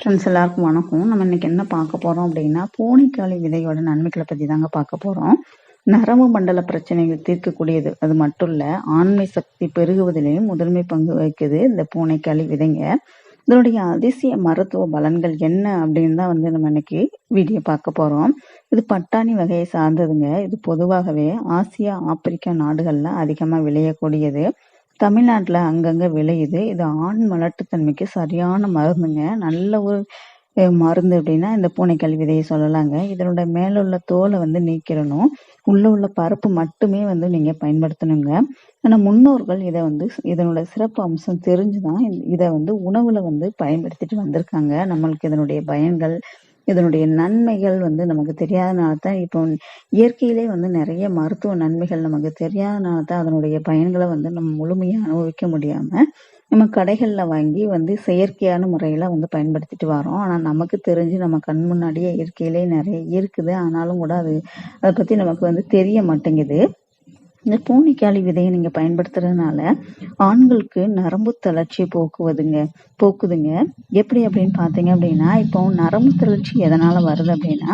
Friends எல்லாருக்கும் வணக்கம். நம்ம இன்னைக்கு என்ன பார்க்க போறோம் அப்படின்னா பூனைக்காளி விதையோட நன்மைகளை பத்தி தாங்க பார்க்க போறோம். நரம்பு மண்டல பிரச்சனைகள் தீர்க்கக்கூடியது. அது மட்டும் இல்ல ஆண்மை சக்தி பெருகுவதிலேயும் முதன்மை பங்கு வகிக்குது இந்த பூனைக்காளி விதைங்க. இதனுடைய அதிசய மருத்துவ பலன்கள் என்ன அப்படின்னு தான் வந்து நம்ம இன்னைக்கு வீடியோ பார்க்க போறோம். இது பட்டாணி வகையை சார்ந்ததுங்க. இது பொதுவாகவே ஆசியா ஆப்பிரிக்கா நாடுகள்ல அதிகமா விளையக்கூடியது. தமிழ்நாட்டில் அங்கங்கே விளையுது. இது ஆண் மலட்டுத்தன்மைக்கு சரியான மருந்துங்க. நல்ல ஒரு மருந்து அப்படின்னா இந்த பூனைக்கல் விதையை சொல்லலாங்க. இதனோட மேல உள்ள தோலை வந்து நீக்கிடணும். உள்ள உள்ள பருப்பு மட்டுமே வந்து நீங்க பயன்படுத்தணுங்க. ஆனா முன்னோர்கள் இதை வந்து இதனோட சிறப்பு அம்சம் தெரிஞ்சுதான் இதை வந்து உணவுல வந்து பயன்படுத்திட்டு வந்திருக்காங்க. நம்மளுக்கு இதனுடைய பயன்கள் இதனுடைய நன்மைகள் வந்து நமக்கு தெரியாதனால தான் இப்போ இயற்கையிலே வந்து நிறைய மருத்துவ நன்மைகள் நமக்கு தெரியாதனால தான் அதனுடைய பயன்களை வந்து நம்ம முழுமையாக அனுபவிக்க முடியாம நம்ம கடைகளில் வாங்கி வந்து செயற்கையான முறையில் வந்து பயன்படுத்திட்டு வரோம் ஆனால் நமக்கு தெரிஞ்சு நம்ம கண் முன்னாடியே இயற்கையிலே நிறைய இருக்குது. ஆனாலும் கூட அது அதை பற்றி நமக்கு வந்து தெரிய மாட்டேங்குது. இந்த பூனைக்காளி விதையை நீங்க பயன்படுத்துறதுனால ஆண்களுக்கு நரம்பு தளர்ச்சி போக்குவதுங்க போக்குதுங்க. எப்படி அப்படின்னு பாத்தீங்க அப்படின்னா இப்போ நரம்பு தளர்ச்சி எதனால வருது அப்படின்னா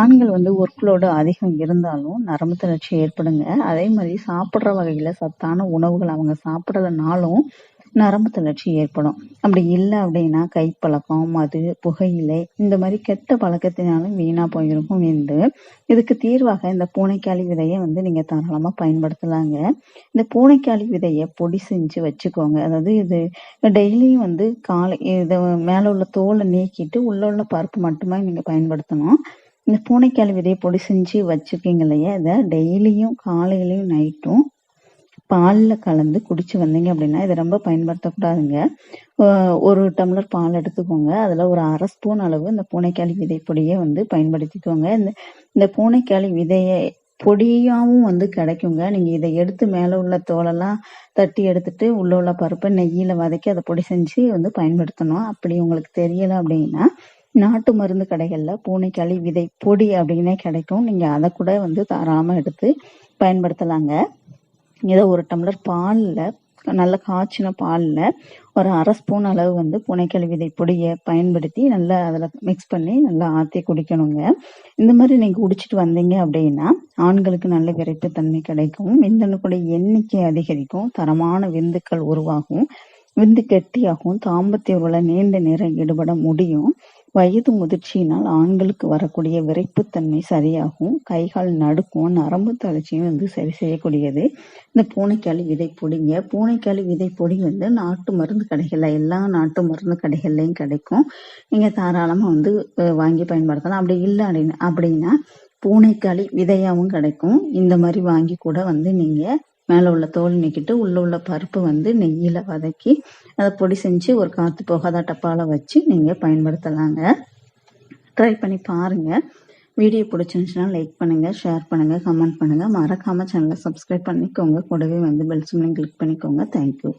ஆண்கள் வந்து ஒர்க்லோடு அதிகம் இருந்தாலும் நரம்பு தளர்ச்சி ஏற்படுங்க. அதே மாதிரி சாப்பிட்ற வகையில சத்தான உணவுகள் அவங்க சாப்பிட்றதுனாலும் நரம்பு தளர்ச்சி ஏற்படும். அப்படி இல்லை அப்படின்னா கைப்பழக்கம் மது புகையிலை இந்த மாதிரி கெட்ட பழக்கத்தினாலும் வீணா போயிருக்கும் என்று இதுக்கு தீர்வாக இந்த பூனைக்காளி விதையை வந்து நீங்க தாராளமா பயன்படுத்தலாங்க. இந்த பூனைக்காளி விதையை பொடி செஞ்சு வச்சுக்கோங்க. அதாவது இது டெய்லியும் வந்து காலை இதை மேல உள்ள தோலை நீக்கிட்டு உள்ள உள்ள பருப்பு மட்டுமே நீங்க பயன்படுத்தணும். இந்த பூனைக்காளி விதையை பொடி செஞ்சு வச்சுருக்கீங்க இல்லையா? இதை டெய்லியும் காலையிலையும் நைட்டும் பாலில் கலந்து குடிச்சு வந்தீங்க அப்படின்னா இதை ரொம்ப பயன்படுத்தக்கூடாதுங்க. ஒரு டம்ளர் பால் எடுத்துக்கோங்க. அதில் ஒரு அரை ஸ்பூன் அளவு இந்த பூனைக்காளி விதை பொடியை வந்து பயன்படுத்திக்கோங்க. இந்த இந்த பூனைக்காளி விதையை பொடியாகவும் வந்து கிடைக்குங்க. நீங்கள் இதை எடுத்து மேலே உள்ள தோலெல்லாம் தட்டி எடுத்துட்டு உள்ள உள்ள பருப்பை நெய்யில் வதக்கி அதை பொடி செஞ்சு வந்து பயன்படுத்தணும். அப்படி உங்களுக்கு தெரியலை அப்படின்னா நாட்டு மருந்து கடைகளில் பூனைக்காளி விதை பொடி அப்படின்னே கிடைக்கும். நீங்கள் அதை கூட வந்து தாராளமாக எடுத்து பயன்படுத்தலாங்க. இதை ஒரு டம்ளர் பாலில் நல்ல காய்ச்சின பாலில் ஒரு அரை ஸ்பூன் அளவு வந்து புனைக்கல் விதை பொடியை பயன்படுத்தி நல்லா அதில் மிக்ஸ் பண்ணி நல்லா ஆற்றி குடிக்கணுங்க. இந்த மாதிரி நீங்கள் குடிச்சிட்டு வந்தீங்க அப்படின்னா ஆண்களுக்கு நல்ல விரைப்பு தன்மை கிடைக்கும். விந்தணுக்களுடைய எண்ணிக்கை அதிகரிக்கும். தரமான விந்துக்கள் உருவாகும். விந்து கெட்டியாகும். தாம்பத்திய உள்ள நீண்ட நேரம் ஈடுபட முடியும். வயது முதிர்ச்சியினால் ஆண்களுக்கு வரக்கூடிய விரைப்புத்தன்மை சரியாகும். கைகால் நடுக்கும் நரம்பு தளர்ச்சியும் வந்து சரி செய்யக்கூடியது. இந்த பூனைக்காளி விதை பொடிங்க. பூனைக்காளி விதை பொடி வந்து நாட்டு மருந்து கடைகளில் எல்லா நாட்டு மருந்து கடைகள்லையும் கிடைக்கும். நீங்கள் தாராளமாக வந்து வாங்கி பயன்படுத்தலாம். அப்படி இல்லை அப்படின்னு அப்படின்னா பூனைக்காளி விதையாகவும் கிடைக்கும். இந்த மாதிரி வாங்கி கூட வந்து நீங்கள் மேலே உள்ள தோல் நீக்கிட்டு உள்ளே உள்ள பருப்பு வந்து நெய்யில் வதக்கி அதை பொடி செஞ்சு ஒரு காற்று போகாத டப்பாவில் வச்சு நீங்கள் பயன்படுத்தலாங்க. ட்ரை பண்ணி பாருங்கள் வீடியோ பிடிச்சிருந்துச்சுன்னா லைக் பண்ணுங்கள் ஷேர் பண்ணுங்கள் கமெண்ட் பண்ணுங்கள் மறக்காமல் சேனலை சப்ஸ்கிரைப் பண்ணிக்கோங்க. கூடவே வந்து பெல் சிம்லையும் கிளிக் பண்ணிக்கோங்க. Thank you